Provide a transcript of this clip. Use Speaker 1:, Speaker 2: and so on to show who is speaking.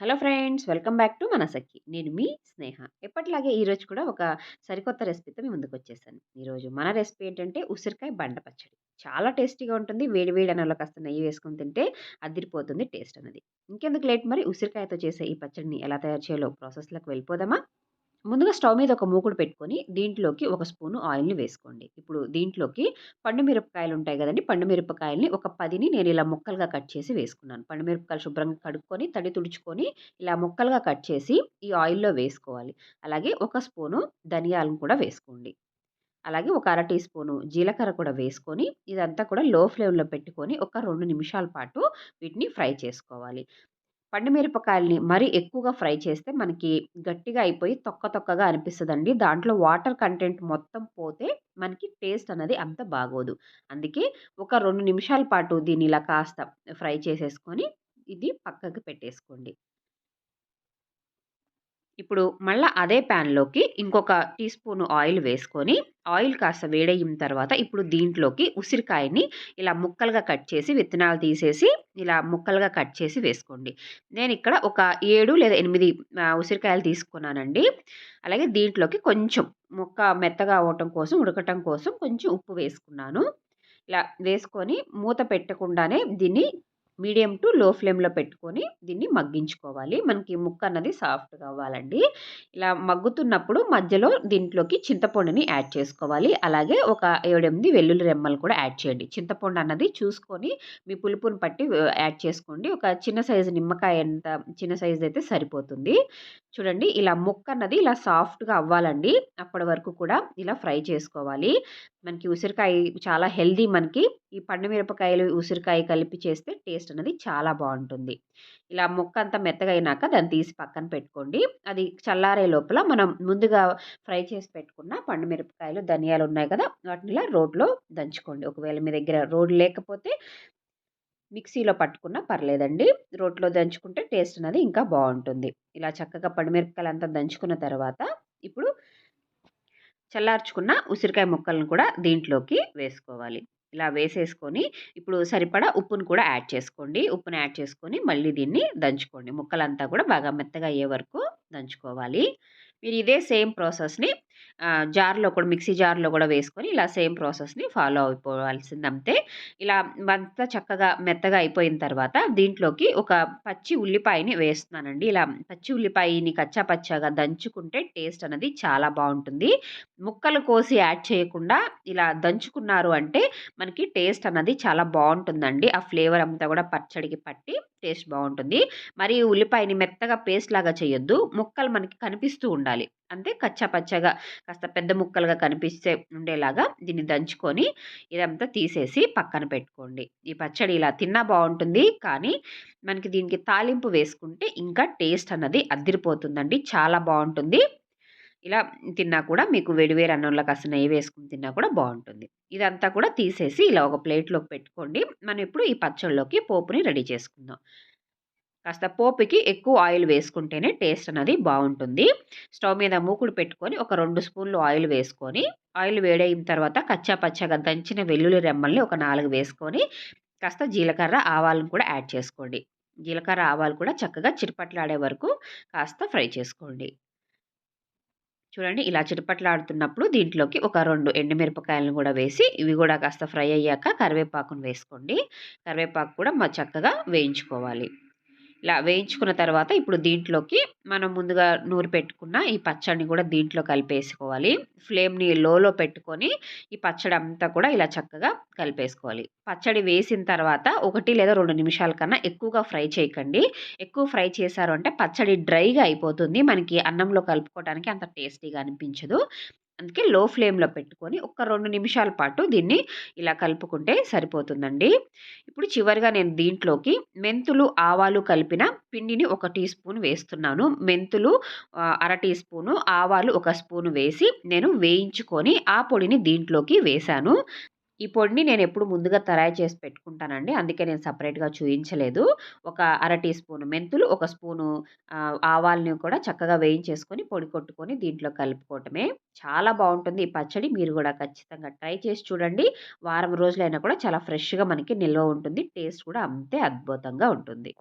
Speaker 1: Hello friends! Welcome back to మన సఖి నేను మీ స్నేహ. ఎప్పటిలాగే ఈరోజు కూడా ఒక సరికొత్త రెసిపీతో మీ ముందుకు వచ్చేసాను. ఈరోజు మన రెసిపీ ఏంటంటే ఉసిరికాయ బండ పచ్చడి. చాలా టేస్టీగా ఉంటుంది. వేడి వేడి అన్నలో కాస్త నెయ్యి వేసుకొని తింటే అదిరిపోతుంది టేస్ట్ అనేది ఇంకెందుకు లేట్ మరి? ఉసిరికాయతో చేసే ఈ పచ్చడిని ఎలా తయారు చేయాలో ప్రాసెస్లోకి వెళ్ళిపోదామా? ముందుగా స్టవ్ మీద ఒక మూకుడు పెట్టుకొని దీంట్లోకి ఒక స్పూను ఆయిల్ని వేసుకోండి. ఇప్పుడు దీంట్లోకి పండు మిరపకాయలు ఉంటాయి కదండి పండు మిరపకాయలని ఒక పదిని నేను ఇలా ముక్కలుగా కట్ చేసి వేసుకున్నాను. పండు మిరపకాయలు శుభ్రంగా కడుక్కొని తడి తుడుచుకొని ఇలా ముక్కలుగా కట్ చేసి ఈ ఆయిల్లో వేసుకోవాలి. అలాగే ఒక స్పూను ధనియాలను కూడా వేసుకోండి. అలాగే ఒక అర టీ స్పూను జీలకర్ర కూడా వేసుకొని ఇదంతా కూడా లో ఫ్లేమ్లో పెట్టుకొని ఒక రెండు నిమిషాల పాటు వీటిని ఫ్రై చేసుకోవాలి. మిరపకాయల్ని మరీ ఎక్కువగా ఫ్రై చేస్తే మనకి గట్టిగా అయిపోయి తొక్క తొక్కగా అనిపిస్తుందండి. దాంట్లో వాటర్ కంటెంట్ మొత్తం పోతే మనకి టేస్ట్ అనేది అంత బాగోదు. అందుకే ఒక రెండు నిమిషాల పాటు దీన్ని ఇలా కాస్త ఫ్రై చేసేసుకొని ఇది పక్కకి పెట్టేసుకోండి. ఇప్పుడు మళ్ళీ అదే ప్యాన్లోకి ఇంకొక టీ స్పూన్ ఆయిల్ వేసుకొని ఆయిల్ కాస్త వేడయిన తర్వాత ఇప్పుడు దీంట్లోకి ఉసిరికాయని ఇలా ముక్కలుగా కట్ చేసి విత్తనాలు తీసేసి ఇలా ముక్కలుగా కట్ చేసి వేసుకోండి. నేను ఇక్కడ ఒక ఏడు లేదా ఎనిమిది ఉసిరికాయలు తీసుకున్నానండి. అలాగే దీంట్లోకి కొంచెం ముక్క మెత్తగా అవ్వటం కోసం ఉడకటం కోసం కొంచెం ఉప్పు వేసుకున్నాను. ఇలా వేసుకొని మూత పెట్టకుండానే దీన్ని మీడియం టు లో ఫ్లేమ్లో పెట్టుకొని దీన్ని మగ్గించుకోవాలి. మనకి ముక్క అన్నది సాఫ్ట్గా అవ్వాలండి ఇలా మగ్గుతున్నప్పుడు మధ్యలో దీంట్లోకి చింతపండుని యాడ్ చేసుకోవాలి. అలాగే ఒక ఏడెనిమిది వెల్లుల్లి రెమ్మలు కూడా యాడ్ చేయండి. చింతపండు అన్నది చూసుకొని మీ పులుపుని పట్టి యాడ్ చేసుకోండి. ఒక చిన్న సైజు నిమ్మకాయ ఎంత చిన్న సైజు అయితే సరిపోతుంది. చూడండి ఇలా ముక్క అన్నది ఇలా సాఫ్ట్గా అవ్వాలండి. అప్పటి వరకు కూడా ఇలా ఫ్రై చేసుకోవాలి. మనకి ఉసిరికాయ చాలా హెల్దీ మనకి. ఈ పండు మిరపకాయలు ఉసిరికాయ కలిపి చేస్తే టేస్ట్ అనేది చాలా బాగుంటుంది. ఇలా ముక్క అంతా మెత్తగా అయినాక దాన్ని తీసి పక్కన పెట్టుకోండి. అది చల్లారే లోపల మనం ముందుగా ఫ్రై చేసి పెట్టుకున్న పండు మిరపకాయలు ధనియాలు ఉన్నాయి కదా వాటిని ఇలా రోడ్లో దంచుకోండి. ఒకవేళ మీ దగ్గర రోడ్ లేకపోతే మిక్సీలో పట్టుకున్నా పర్లేదండి. రోట్లో దంచుకుంటే టేస్ట్ అనేది ఇంకా బాగుంటుంది. ఇలా చక్కగా పండుమిరపకాయలు అంతా దంచుకున్న తర్వాత ఇప్పుడు చల్లార్చుకున్న ఉసిరికాయ ముక్కలను కూడా దీంట్లోకి వేసుకోవాలి. ఇలా వేసేసుకొని ఇప్పుడు సరిపడా ఉప్పును కూడా యాడ్ చేసుకోండి. ఉప్పును యాడ్ చేసుకొని మళ్ళీ దీన్ని దంచుకోండి. ముక్కలంతా కూడా బాగా మెత్తగా అయ్యే వరకు దంచుకోవాలి. మీరు ఇదే సేమ్ ప్రాసెస్ని జార్లో కూడా మిక్సీ జార్లో కూడా వేసుకొని ఇలా సేమ్ ప్రాసెస్ని ఫాలో అయిపోవాల్సింది అంతే ఇలా అంతా చక్కగా మెత్తగా అయిపోయిన తర్వాత దీంట్లోకి ఒక పచ్చి ఉల్లిపాయని వేస్తున్నానండి. ఇలా పచ్చి ఉల్లిపాయని కచ్చా పచ్చాగా దంచుకుంటే టేస్ట్ అనేది చాలా బాగుంటుంది. ముక్కలు కోసి యాడ్ చేయకుండా ఇలా దంచుకున్నారు అంటే మనకి టేస్ట్ అన్నది చాలా బాగుంటుందండి. ఆ ఫ్లేవర్ అంతా కూడా పచ్చడికి పట్టి టేస్ట్ బాగుంటుంది మరి ఉల్లిపాయని మెత్తగా పేస్ట్ లాగా చేయొద్దు. ముక్కలు మనకి కనిపిస్తూ ఉండాలి. అంతే కచ్చా పచ్చగా కాస్త పెద్ద ముక్కలుగా కనిపిస్తే ఉండేలాగా దీన్ని దంచుకొని ఇదంతా తీసేసి పక్కన పెట్టుకోండి. ఈ పచ్చడి ఇలా తిన్నా బాగుంటుంది కానీ మనకి దీనికి తాలింపు వేసుకుంటే ఇంకా టేస్ట్ అన్నది అదిరిపోతుందండి చాలా బాగుంటుంది ఇలా తిన్నా కూడా మీకు వేడివేడి అన్నంలో కాస్త నెయ్యి వేసుకుని తిన్నా కూడా బాగుంటుంది. ఇదంతా కూడా తీసేసి ఇలా ఒక ప్లేట్లోకి పెట్టుకోండి. మనం ఇప్పుడు ఈ పచ్చళ్ళలోకి పోపుని రెడీ చేసుకుందాం. కాస్త పోపుకి ఎక్కువ ఆయిల్ వేసుకుంటేనే టేస్ట్ అనేది బాగుంటుంది. స్టవ్ మీద మూకుడు పెట్టుకొని ఒక రెండు స్పూన్లు ఆయిల్ వేసుకొని ఆయిల్ వేడైన తర్వాత కచ్చా పచ్చగా దంచిన వెల్లుల్లి రెమ్మల్ని ఒక నాలుగు వేసుకొని కాస్త జీలకర్ర ఆవాలను కూడా యాడ్ చేసుకోండి. జీలకర్ర ఆవాలు కూడా చక్కగా చిరుపట్లాడే వరకు కాస్త ఫ్రై చేసుకోండి. చూడండి ఇలా చిటపట్లాడుతున్నప్పుడు దీంట్లోకి ఒక రెండు ఎండుమిరపకాయలను కూడా వేసి ఇవి కూడా కాస్త ఫ్రై అయ్యాక కరివేపాకును వేసుకోండి. కరివేపాకు కూడా చక్కగా వేయించుకోవాలి. ఇలా వేయించుకున్న తర్వాత ఇప్పుడు దీంట్లోకి మనం ముందుగా నూరు పెట్టుకున్న ఈ పచ్చడిని కూడా దీంట్లో కలిపేసుకోవాలి. ఫ్లేమ్ని లోలో పెట్టుకొని ఈ పచ్చడి అంతా కూడా ఇలా చక్కగా కలిపేసుకోవాలి. పచ్చడి వేసిన తర్వాత ఒకటి లేదా రెండు నిమిషాల కన్నా ఎక్కువగా ఫ్రై చేయకండి. ఎక్కువ ఫ్రై చేశారు అంటే పచ్చడి డ్రైగా అయిపోతుంది. మనకి అన్నంలో కలుపుకోవడానికి అంత టేస్టీగా అనిపించదు. అందుకే లో ఫ్లేమ్లో పెట్టుకొని ఒక రెండు నిమిషాల పాటు దీన్ని ఇలా కలుపుకుంటే సరిపోతుందండి. ఇప్పుడు చివరిగా నేను దీంట్లోకి మెంతులు ఆవాలు కలిపిన పిండిని ఒక టీ స్పూన్ వేస్తున్నాను. మెంతులు అర టీ స్పూను ఆవాలు ఒక స్పూను వేసి నేను వేయించుకొని ఆ పొడిని దీంట్లోకి వేశాను. ఈ పొడిని నేను ఎప్పుడు ముందుగా తయారు చేసి పెట్టుకుంటానండి. అందుకే నేను సపరేట్గా చూయించలేదు. ఒక అర టీ స్పూన్ మెంతులు ఒక స్పూను ఆవాలని కూడా చక్కగా వేయించేసుకొని పొడి కొట్టుకొని దీంట్లో కలుపుకోవటమే. చాలా బాగుంటుంది ఈ పచ్చడి. మీరు కూడా ఖచ్చితంగా ట్రై చేసి చూడండి. వారం రోజులైనా కూడా చాలా ఫ్రెష్గా మనకి నిల్వ ఉంటుంది. టేస్ట్ కూడా అంతే అద్భుతంగా ఉంటుంది.